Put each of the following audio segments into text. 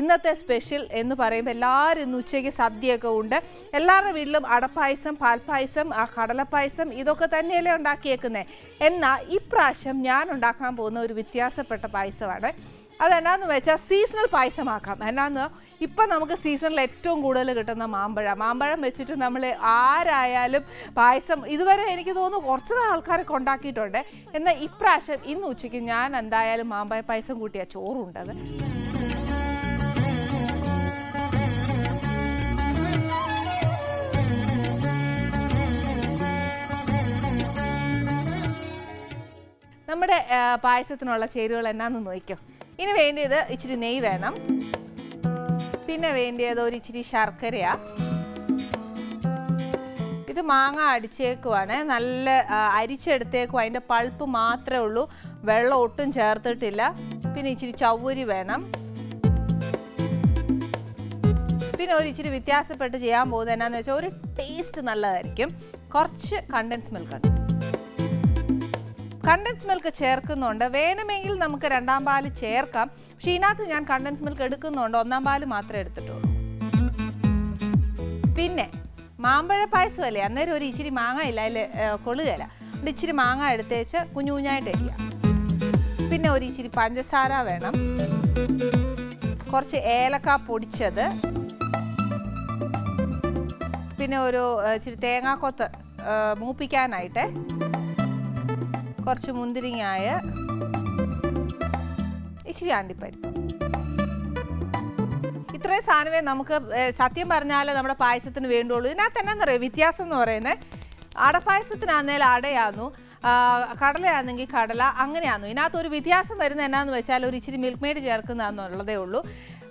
ഇന്നത്തെ സ്പെഷ്യൽ എന്ന് പറയുമ്പോൾ എല്ലാവരും ഇന്ന് ഉച്ചയ്ക്ക് സദ്യയൊക്കെ ഉണ്ട്. എല്ലാവരുടെ വീട്ടിലും അടപ്പായസം പാൽപ്പായസം കടലപ്പായസം ഇതൊക്കെ തന്നെയല്ലേ ഉണ്ടാക്കിയേക്കുന്നത് എന്നാൽ ഇപ്രാവശ്യം ഞാൻ ഉണ്ടാക്കാൻ പോകുന്ന ഒരു വ്യത്യാസപ്പെട്ട പായസമാണ്. അതെന്നാന്ന് വെച്ചാൽ സീസണൽ പായസമാക്കാം. എന്നാന്ന് ഇപ്പം നമുക്ക് സീസണിൽ ഏറ്റവും കൂടുതൽ കിട്ടുന്ന മാമ്പഴം. മാമ്പഴം വെച്ചിട്ട് നമ്മൾ ആരായാലും പായസം ഇതുവരെ എനിക്ക് തോന്നുന്നു കുറച്ച് ആൾക്കാരൊക്കെ ഉണ്ടാക്കിയിട്ടുണ്ട്. എന്നാൽ ഇപ്രാവശ്യം ഇന്ന് ഉച്ചയ്ക്ക് ഞാൻ എന്തായാലും മാമ്പഴ പായസം കൂട്ടിയ ചോറുണ്ടത്. നമ്മുടെ പായസത്തിനുള്ള ചേരുവകൾ എന്നാന്ന് നോക്കിയോ ഇനി വേണ്ടിയത് ഇച്ചിരി നെയ് വേണം. പിന്നെ വേണ്ടിയത് ഒരു ഇച്ചിരി ശർക്കരയാ. ഇത് മാങ്ങ അടിച്ചേക്കുവാണ്. നല്ല അരിച്ചെടുത്തേക്കും. അതിന്റെ പൾപ്പ് മാത്രമേ ഉള്ളൂ. വെള്ളം ഒട്ടും ചേർത്തിട്ടില്ല. പിന്നെ ഇച്ചിരി ചവ്വരി വേണം. പിന്നെ ഒരു ഇച്ചിരി വ്യത്യാസപ്പെട്ട് ചെയ്യാൻ പോകുന്നത് എന്നാന്ന് വെച്ചാൽ ഒരു ടേസ്റ്റ് നല്ലതായിരിക്കും. കുറച്ച് കണ്ടൻസ് മിൽക്ക് കണ്ടൻസ് മിൽക്ക് ചേർക്കുന്നുണ്ട്. വേണമെങ്കിൽ നമുക്ക് രണ്ടാം പാൽ ചേർക്കാം. പക്ഷെ ഇതിനകത്ത് ഞാൻ കണ്ടൻസ് മിൽക്ക് എടുക്കുന്നുണ്ട്. ഒന്നാം പാൽ മാത്രമേ എടുത്തിട്ടുള്ളൂ. പിന്നെ മാമ്പഴ പായസം അല്ലേ? അന്നേരം ഒരു ഇച്ചിരി മാങ്ങ ഇല്ല. അതിൽ കൊള്ളുകയില്ല. അതുകൊണ്ട് ഇച്ചിരി മാങ്ങ എടുത്തേച്ച് കുഞ്ഞു കുഞ്ഞായിട്ട് അരിയാം. പിന്നെ ഒരു ഇച്ചിരി പഞ്ചസാര വേണം. കുറച്ച് ഏലക്ക പൊടിച്ചത്. പിന്നെ ഒരു ഇച്ചിരി തേങ്ങാക്കൊത്ത് മൂപ്പിക്കാനായിട്ട്. കുറച്ച് മുന്തിരിങ്ങായ. ഇച്ചിരി അണ്ടിപ്പരിപ്പ്. ഇത്രയും സാധനമേ നമുക്ക് സത്യം പറഞ്ഞാൽ നമ്മുടെ പായസത്തിന് വേണ്ടുള്ളൂ. ഇതിനകത്ത് എന്നാന്നറിയോ വ്യത്യാസം എന്ന് പറയുന്നത് അടപ്പായസത്തിനാന്നേൽ അടയാന്നു കടലയാണെങ്കിൽ കടല അങ്ങനെയാന്നു. ഇതിനകത്ത് ഒരു വ്യത്യാസം വരുന്നത് എന്നാന്ന് വെച്ചാൽ ഒരു ഇച്ചിരി മിൽക്ക് മെയ്ഡ് ചേർക്കുന്നതാണെന്നുള്ളതേ ഉള്ളൂ.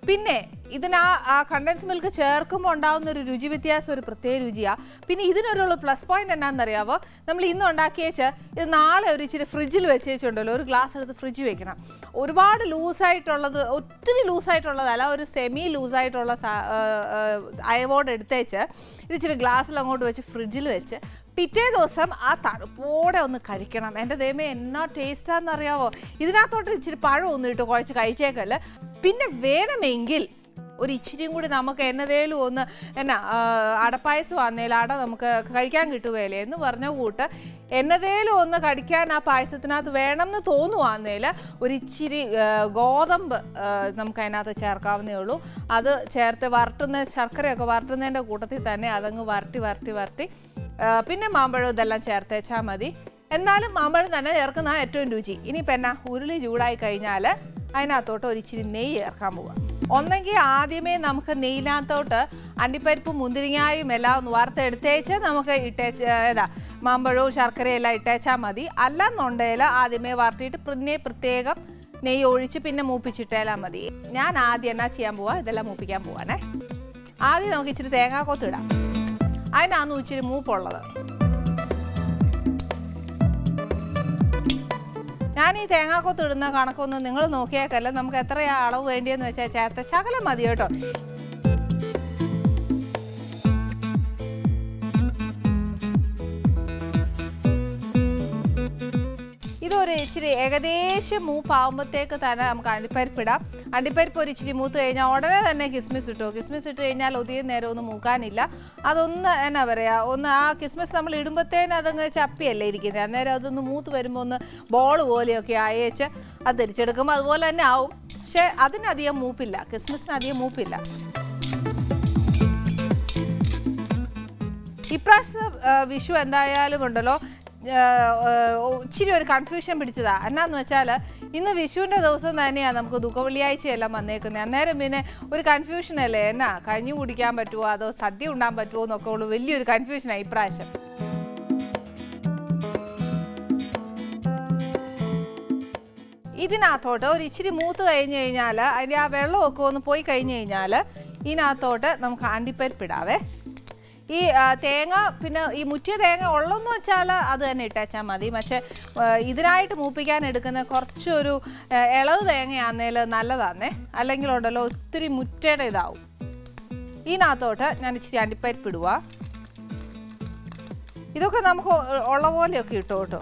പിന്നെ ഇതിന് ആ കണ്ടൻസ് മിൽക്ക് ചേർക്കുമ്പോൾ ഉണ്ടാകുന്ന ഒരു രുചി വ്യത്യാസം ഒരു പ്രത്യേക രുചിയാണ് പിന്നെ ഇതിനൊരു പ്ലസ് പോയിന്റ് എന്നാണെന്നറിയാവോ നമ്മൾ ഇന്ന് ഉണ്ടാക്കിയേച്ച് ഇത് നാളെ ഒരു ഇച്ചിരി ഫ്രിഡ്ജിൽ വെച്ചേച്ചുണ്ടല്ലോ. ഒരു ഗ്ലാസ് എടുത്ത് ഫ്രിഡ്ജ് വെക്കണം. ഒരുപാട് ലൂസായിട്ടുള്ളത് ഒത്തിരി ലൂസായിട്ടുള്ളതല്ല ഒരു സെമി ലൂസായിട്ടുള്ള അയവോട് എടുത്തേച്ച് ഇത് ഇച്ചിരി ഗ്ലാസ്സിൽ അങ്ങോട്ട് വെച്ച് ഫ്രിഡ്ജിൽ വെച്ച് പിറ്റേ ദിവസം ആ തണുപ്പോടെ ഒന്ന് കഴിക്കണം. എന്റെ ദൈവമേ എന്നാ ടേസ്റ്റാന്ന് അറിയാവോ? ഇതിനകത്തോട്ട് ഇച്ചിരി പഴം ഒന്ന് ഇട്ട് കുഴച്ച് കഴിച്ചേക്കല്ല. പിന്നെ വേണമെങ്കിൽ ഒരു ഇച്ചിരിയും കൂടി നമുക്ക് എന്നതേലും ഒന്ന് എന്നാ അടപ്പായസം വന്നേൽ അട നമുക്ക് കഴിക്കാൻ കിട്ടുകയല്ലേ എന്ന് പറഞ്ഞ കൂട്ട് എന്നതേലും ഒന്ന് കടിക്കാൻ ആ പായസത്തിനകത്ത് വേണം എന്ന് തോന്നുവാന്നേൽ ഒരു ഇച്ചിരി ഗോതമ്പ് നമുക്ക് അതിനകത്ത് ചേർക്കാവുന്നേ ഉള്ളൂ. അത് ചേർത്ത് വരട്ടുന്ന ശർക്കരയൊക്കെ വരട്ടുന്നതിന്റെ കൂട്ടത്തിൽ തന്നെ അതങ്ങ് വരട്ടി വരട്ടി വരട്ടി പിന്നെ മാമ്പഴം ഇതെല്ലാം ചേർത്തേച്ചാൽ മതി. എന്നാലും മാമ്പഴം തന്നെ ചേർക്കുന്ന ഏറ്റവും രുചി. ഇനിയിപ്പോൾ എന്നാ ഉരുളി ചൂടായി കഴിഞ്ഞാൽ അതിനകത്തോട്ട് ഒരു ഇച്ചിരി നെയ്യ് ചേർക്കാൻ പോവുക ഒന്നെങ്കിൽ ആദ്യമേ നമുക്ക് നെയ്യിനകത്തോട്ട് അണ്ടിപ്പരിപ്പും മുന്തിരിങ്ങായും എല്ലാം ഒന്ന് വറുത്തെടുത്തേച്ച് നമുക്ക് ഇട്ടേച്ച് ഏതാ മാമ്പഴവും ശർക്കരയും എല്ലാം ഇട്ടേച്ചാൽ മതി. അല്ലെന്നുണ്ടെങ്കിൽ ആദ്യമേ വറുത്തിട്ട് പിന്നെ പ്രത്യേകം നെയ്യ് ഒഴിച്ച് പിന്നെ മൂപ്പിച്ചിട്ടേലാൽ മതി. ഞാൻ ആദ്യം എന്നാ ചെയ്യാൻ പോവാ? ഇതെല്ലാം മൂപ്പിക്കാൻ പോവാണേ. ആദ്യം നമുക്ക് ഇച്ചിരി തേങ്ങാക്കൊത്ത് ഇടാം അതിനാന്ന് ഇച്ചിരി മൂപ്പുള്ളത്. ഞാൻ ഈ തേങ്ങാക്കൊത്ത് ഇടുന്ന കണക്കൊന്നും നിങ്ങൾ നോക്കിയേക്കല്ല നമുക്ക് എത്രയാ അളവ് വേണ്ടിയെന്ന് വെച്ചാൽ ചേർത്ത ശകലം മതി കേട്ടോ. ഇച്ചിരി ഏകദേശം മൂപ്പാവുമ്പോഴത്തേക്ക് തന്നെ നമുക്ക് അണ്ടിപ്പരിപ്പിടാം. അണ്ടിപ്പരിപ്പ് ഒരു ഇച്ചിരി മൂത്ത് കഴിഞ്ഞാൽ ഉടനെ തന്നെ കിസ്മിസ് ഇട്ടു. കിസ്മിസ് ഇട്ട് കഴിഞ്ഞാൽ ഒത്തിരി നേരം ഒന്നും മൂക്കാനില്ല. അതൊന്ന് എന്നാ പറയുക ഒന്ന് ആ കിസ്മിസ് നമ്മൾ ഇടുമ്പോഴത്തേന് അതങ്ങ് ചപ്പിയല്ലേ ഇരിക്കുന്നത് അന്നേരം അതൊന്ന് മൂത്ത് വരുമ്പോൾ ഒന്ന് ബോൾ പോലെയൊക്കെ അയച്ച് അത് തിരിച്ചെടുക്കുമ്പോൾ അതുപോലെ തന്നെ ആവും. പക്ഷേ അതിനധികം മൂപ്പില്ല. ക്രിസ്മസിന് അധികം മൂപ്പില്ല. ഇപ്രാവശ്യം ആ, വിഷു എന്തായാലും ഉണ്ടല്ലോ. ഇച്ചിരി ഒരു കൺഫ്യൂഷൻ പിടിച്ചതാ. എന്നാന്ന് വെച്ചാൽ ഇന്ന് വിഷുവിന്റെ ദിവസം തന്നെയാണ് നമുക്ക് ദുഃഖവെള്ളിയാഴ്ചയെല്ലാം വന്നേക്കുന്നത് അന്നേരം പിന്നെ ഒരു കൺഫ്യൂഷൻ അല്ലേ? എന്നാ കഞ്ഞി കുടിക്കാൻ പറ്റുമോ അതോ സദ്യ ഉണ്ടാൻ പറ്റുമോ എന്നൊക്കെ ഉള്ളു വലിയൊരു കൺഫ്യൂഷനാണ് ഇപ്രാവശ്യം. ഇതിനകത്തോട്ട് ഒരു ഇച്ചിരി മൂത്ത് കഴിഞ്ഞ് കഴിഞ്ഞാൽ അതിന്റെ ആ വെള്ളമൊക്കെ ഒന്ന് പോയി കഴിഞ്ഞ് കഴിഞ്ഞാൽ ഇതിനകത്തോട്ട് നമുക്ക് അണ്ടിപ്പരിപ്പിടാവേ ഈ തേങ്ങ പിന്നെ ഈ മുറ്റിയ തേങ്ങ ഉള്ളെന്ന് വെച്ചാൽ അത് തന്നെ ഇട്ടേച്ചാൽ മതി. പക്ഷേ ഇതിനായിട്ട് മൂപ്പിക്കാൻ എടുക്കുന്ന കുറച്ചൊരു ഇളവ് തേങ്ങയാന്നേൽ നല്ലതാന്നേ. അല്ലെങ്കിൽ ഉണ്ടല്ലോ ഒത്തിരി മുറ്റയുടെ ഇതാവും. ഇതിനകത്തോട്ട് ഞാൻ ഇച്ചിരി അണ്ടിപ്പരിപ്പിടുക ഇതൊക്കെ നമുക്ക് ഉള്ള പോലെയൊക്കെ ഇട്ടോട്ടോ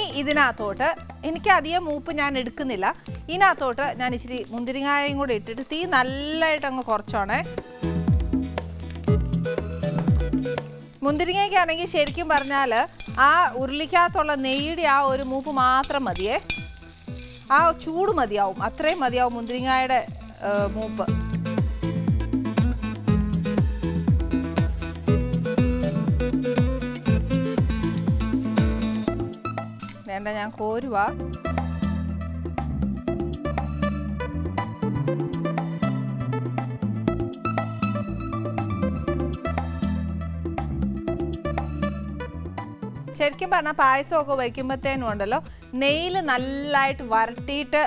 ഇതിനകത്തോട്ട് എനിക്ക് അധികം മൂപ്പ് ഞാൻ എടുക്കുന്നില്ല. ഇതിനകത്തോട്ട് ഞാൻ ഇച്ചിരി മുന്തിരിങ്ങായും കൂടെ ഇട്ടിട്ട് തീ നല്ലതായിട്ട് അങ്ങ് കുറച്ചോണേ. മുന്തിരിങ്ങയ്ക്കാണെങ്കിൽ ശരിക്കും പറഞ്ഞാൽ ആ ഉരുളിക്കകത്തുള്ള നെയ്യുടെ ആ ഒരു മൂപ്പ് മാത്രം മതിയേ. ആ ചൂട് മതിയാവും. അത്രയും മതിയാവും മുന്തിരിങ്ങായുടെ മൂപ്പ്. വേണ്ട ഞാൻ കോരുവാ. ശരിക്കും പറഞ്ഞാൽ പായസമൊക്കെ വയ്ക്കുമ്പോഴത്തേനും ഉണ്ടല്ലോ നെയ്യിൽ നല്ലതായിട്ട് വരട്ടിയിട്ട്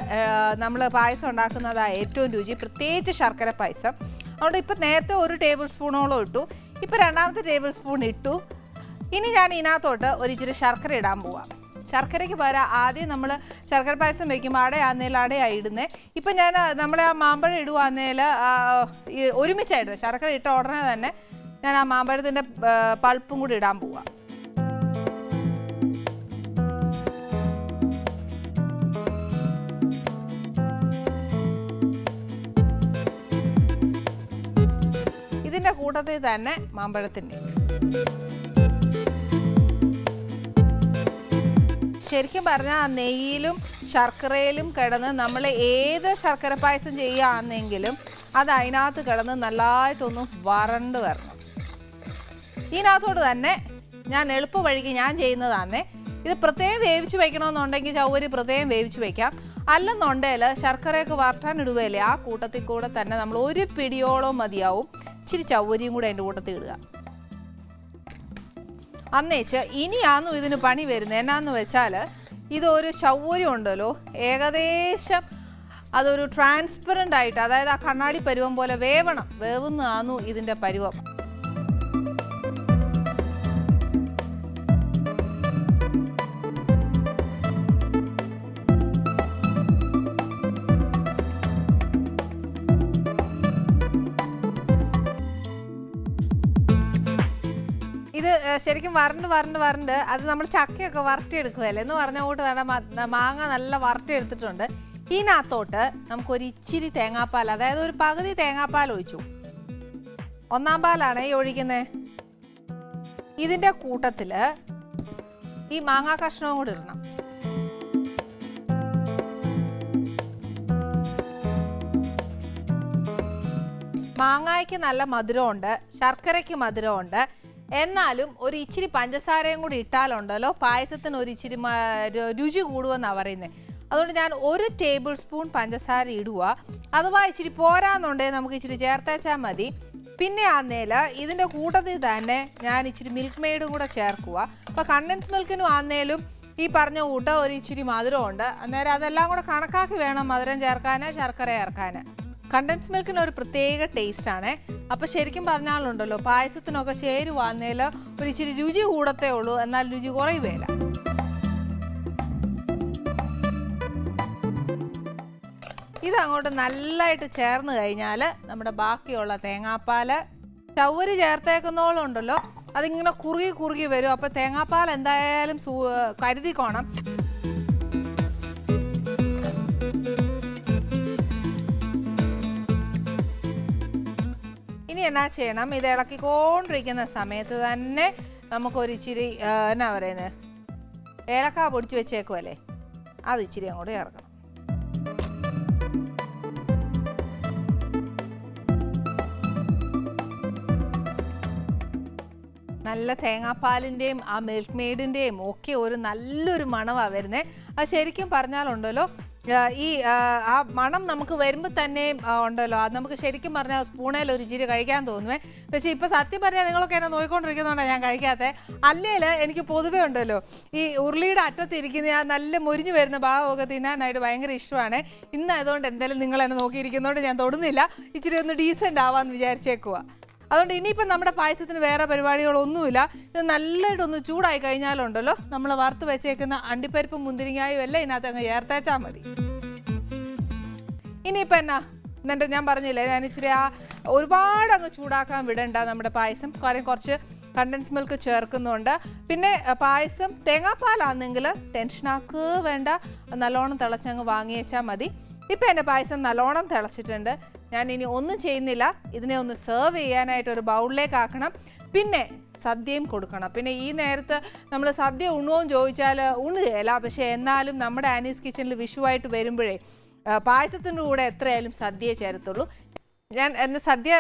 നമ്മൾ പായസം ഉണ്ടാക്കുന്നതാണ് ഏറ്റവും രുചി. പ്രത്യേകിച്ച് ശർക്കര പായസം. അതുകൊണ്ട് ഇപ്പം നേരത്തെ ഒരു ടേബിൾ സ്പൂണോളം ഇട്ടു ഇപ്പം രണ്ടാമത്തെ ടേബിൾ സ്പൂൺ ഇട്ടു. ഇനി ഞാൻ ഇതിനകത്തോട്ട് ഒരിച്ചിരി ശർക്കര ഇടാൻ പോവാം. ശർക്കരയ്ക്ക് പകരം ആദ്യം നമ്മൾ ശർക്കര പായസം വെക്കുമ്പോൾ അടയാന്നേൽ അടയായി ഇടുന്നത് ഇപ്പം ഞാൻ നമ്മൾ ആ മാമ്പഴം ഇടുവാന്നേൽ ഒരുമിച്ചായിടുന്നത്. ശർക്കര ഇട്ട ഉടനെ തന്നെ ഞാൻ ആ മാമ്പഴത്തിന്റെ പൾപ്പും കൂടി ഇടാൻ പോവാം. ഇതിന്റെ കൂട്ടത്തിൽ തന്നെ മാമ്പഴത്തിന്റെ. ശരിക്കും പറഞ്ഞാൽ ആ നെയ്യിലും ശർക്കരയിലും കിടന്ന് നമ്മൾ ഏത് ശർക്കര പായസം ചെയ്യുകയാണെങ്കിലും അത് അതിനകത്ത് കിടന്ന് നല്ലതായിട്ടൊന്ന് വരണ്ട് വരണം. ഇതിനകത്തോട് തന്നെ ഞാൻ എളുപ്പ വഴിക്ക് ഞാൻ ചെയ്യുന്നതാന്നെ ഇത് പ്രത്യേകം വേവിച്ച് വയ്ക്കണമെന്നുണ്ടെങ്കിൽ ചൗവരി പ്രത്യേകം വേവിച്ച് വയ്ക്കാം അല്ലെന്നുണ്ടെങ്കിൽ ശർക്കരയൊക്കെ വറട്ടാൻ ഇടുകയല്ലേ ആ കൂട്ടത്തിൽ കൂടെ തന്നെ നമ്മൾ ഒരു പിടിയോളം മതിയാവും. ഇച്ചിരി ചൗവരിയും കൂടെ അതിന്റെ കൂട്ടത്തിൽ ഇടുക അന്നേച്ച് ഇനിയാന്നു ഇതിന് പണി വരുന്നത് എന്നാന്ന് വെച്ചാൽ ഇതൊരു ചൗവരി ഉണ്ടല്ലോ. ഏകദേശം അതൊരു ട്രാൻസ്പെറന്റ് ആയിട്ട് അതായത് ആ കണ്ണാടി പരുവം പോലെ വേവണം. വേവുന്നതാന്നു ഇതിന്റെ പരുവം. ശരിക്കും വരണ്ട് വരണ്ട് വരണ്ട് അത് നമ്മൾ ചക്കയൊക്കെ വരട്ടിയെടുക്കുകയല്ലേ? എന്ന് പറഞ്ഞ കൂട്ട് നല്ല മാങ്ങ നല്ല വരട്ടിയെടുത്തിട്ടുണ്ട്. ഇതിനകത്തോട്ട് നമുക്കൊരു ഇച്ചിരി തേങ്ങാപ്പാൽ അതായത് ഒരു പകുതി തേങ്ങാപ്പാൽ ഒഴിച്ചു. ഒന്നാം പാലാണ് ഈ ഒഴിക്കുന്നത് ഇതിന്റെ കൂട്ടത്തിൽ ഈ മാങ്ങാ കഷ്ണവും കൂടി ഇടണം. മാങ്ങായ്ക്ക് നല്ല മധുരമുണ്ട് ശർക്കരയ്ക്ക് മധുരമുണ്ട്. എന്നാലും ഒരു ഇച്ചിരി പഞ്ചസാരയും കൂടി ഇട്ടാലുണ്ടല്ലോ. പായസത്തിന് ഒരു ഇച്ചിരി രുചി കൂടുമെന്നാണ് പറയുന്നത് അതുകൊണ്ട് ഞാൻ ഒരു ടേബിൾ സ്പൂൺ പഞ്ചസാര ഇടുക. അഥവാ ഇച്ചിരി പോരാന്നുണ്ടെങ്കിൽ നമുക്ക് ഇച്ചിരി ചേർത്തേച്ചാൽ മതി. പിന്നെ ആന്നേൽ ഇതിന്റെ കൂട്ടത്തിൽ തന്നെ ഞാൻ ഇച്ചിരി മിൽക്ക് മെയ്ഡും കൂടെ ചേർക്കുക. അപ്പോൾ കണ്ടൻസ് മിൽക്കിനും ആന്നേലും ഈ പറഞ്ഞ കൂട്ട ഒരു ഇച്ചിരി മധുരമുണ്ട്. അന്നേരം അതെല്ലാം കൂടെ കണക്കാക്കി വേണം മധുരം ചേർക്കാൻ ശർക്കര ചേർക്കാൻ കണ്ടൻസ് മിൽക്കിന് ഒരു പ്രത്യേക ടേസ്റ്റ് ആണ്. അപ്പോൾ ശരിക്കും പറഞ്ഞാലുണ്ടല്ലോ പായസത്തിനൊക്കെ ചേരുവാന്നേൽ ഒരു ഇച്ചിരി രുചി കൂടത്തേ ഉള്ളൂ എന്നാൽ രുചി കുറയുകയില്ല. ഇത് അങ്ങോട്ട് നല്ലതായിട്ട് ചേർന്ന് കഴിഞ്ഞാൽ നമ്മുടെ ബാക്കിയുള്ള തേങ്ങാപ്പാൽ ചവ്വര് ചേർത്തേക്കുന്നോളം ഉണ്ടല്ലോ അതിങ്ങനെ കുറുകി കുറുകി വരും. അപ്പോൾ തേങ്ങാപ്പാൽ എന്തായാലും കരുതിക്കോണം. എന്നാ ചെയ്യണം? ഇത് ഇളക്കിക്കൊണ്ടിരിക്കുന്ന സമയത്ത് തന്നെ നമുക്കൊരിച്ചിരി എന്നാ പറയുന്നത് ഏലക്ക പൊടിച്ച് വെച്ചേക്കുമല്ലേ അത് ഇച്ചിരി അങ്ങോട്ട് ചേർക്കണം. നല്ല തേങ്ങാപ്പാലിന്റെയും ആ മിൽക്ക് മെയ്ഡിന്റെയും ഒക്കെ ഒരു നല്ലൊരു മണമാണ് വരുന്നത് അത് ശരിക്കും പറഞ്ഞാലുണ്ടല്ലോ ഈ ആ, മണം നമുക്ക് വരുമ്പോൾ തന്നെ ഉണ്ടല്ലോ. അത് നമുക്ക് ശരിക്കും പറഞ്ഞാൽ സ്പൂണേൽ ഒരു ചിരി കഴിക്കാൻ തോന്നുവേ. പക്ഷേ ഇപ്പോൾ സത്യം പറഞ്ഞാൽ നിങ്ങളൊക്കെ എന്നെ നോക്കിക്കൊണ്ടിരിക്കുന്നതുകൊണ്ടാണ് ഞാൻ കഴിക്കാത്തത് അല്ലേൽ എനിക്ക് പൊതുവേ ഉണ്ടല്ലോ ഈ ഉരുളിയുടെ അറ്റത്തിരിക്കുന്ന ആ നല്ല മുരിഞ്ഞു വരുന്ന ഭാഗമൊക്കെ തിന്നാനായിട്ട് ഭയങ്കര ഇഷ്ടമാണ്. ഇന്ന് അതുകൊണ്ട് എന്തായാലും നിങ്ങൾ എന്നെ നോക്കിയിരിക്കുന്നതുകൊണ്ട് ഞാൻ തൊടുന്നില്ല. ഇച്ചിരി ഒന്ന് ഡീസന്റ് ആവാമെന്ന് വിചാരിച്ചേക്കുക അതുകൊണ്ട് ഇനിയിപ്പം നമ്മുടെ പായസത്തിന് വേറെ പരിപാടികളൊന്നുമില്ല. ഇത് നല്ലതായിട്ടൊന്ന് ചൂടായി കഴിഞ്ഞാലുണ്ടല്ലോ നമ്മൾ വറുത്ത് വെച്ചേക്കുന്ന അണ്ടിപ്പരിപ്പും മുന്തിരിങ്ങായും എല്ലാം ഇതിനകത്ത് അങ്ങ് ചേർത്തേച്ചാൽ മതി. ഇനിയിപ്പോൾ എന്നാ എന്നിട്ട് ഞാൻ പറഞ്ഞില്ലേ ഞാൻ ഇച്ചിരി ആ ഒരുപാട് അങ്ങ് ചൂടാക്കാൻ വിടണ്ട നമ്മുടെ പായസം. കാര്യം കുറച്ച് കണ്ടൻസ് മിൽക്ക് ചേർക്കുന്നുണ്ട്. പിന്നെ പായസം തേങ്ങാപ്പാലാണെങ്കിൽ ടെൻഷനാക്കുക വേണ്ട. നല്ലോണം തിളച്ചങ്ങ് വാങ്ങിയേച്ചാൽ മതി. ഇപ്പം എന്റെ പായസം നല്ലോണം തിളച്ചിട്ടുണ്ട്. ഞാൻ ഇനി ഒന്നും ചെയ്യുന്നില്ല. ഇതിനെ ഒന്ന് സെർവ് ചെയ്യാനായിട്ട് ഒരു ബൗളിലേക്ക് ആക്കണം. പിന്നെ സദ്യയും കൊടുക്കണം. പിന്നെ ഈ നേരത്ത് നമ്മൾ സദ്യ ഉണ്ണുമെന്ന് ചോദിച്ചാൽ ഉണ്ണുകയല്ല പക്ഷേ എന്നാലും നമ്മുടെ ആനീസ് കിച്ചണിൽ വിഷുവായിട്ട് വരുമ്പോഴേ പായസത്തിന്റെ കൂടെ എത്രയായാലും സദ്യയെ ചേരത്തുള്ളൂ. ഞാൻ എന്നെ സദ്യ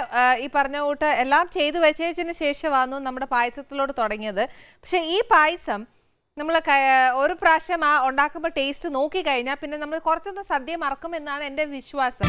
ഈ പറഞ്ഞ കൂട്ട് എല്ലാം ചെയ്തു വെച്ചതിന് ശേഷമാണ് നമ്മുടെ പായസത്തിലോട് തുടങ്ങിയത്. പക്ഷേ ഈ പായസം നമ്മൾ ഒരു പ്രാവശ്യം ആ ഉണ്ടാക്കുമ്പോൾ ടേസ്റ്റ് നോക്കി കഴിഞ്ഞാൽ പിന്നെ നമ്മൾ കുറച്ചൊന്ന് സദ്യ മറക്കുമെന്നാണ് എന്റെ വിശ്വാസം.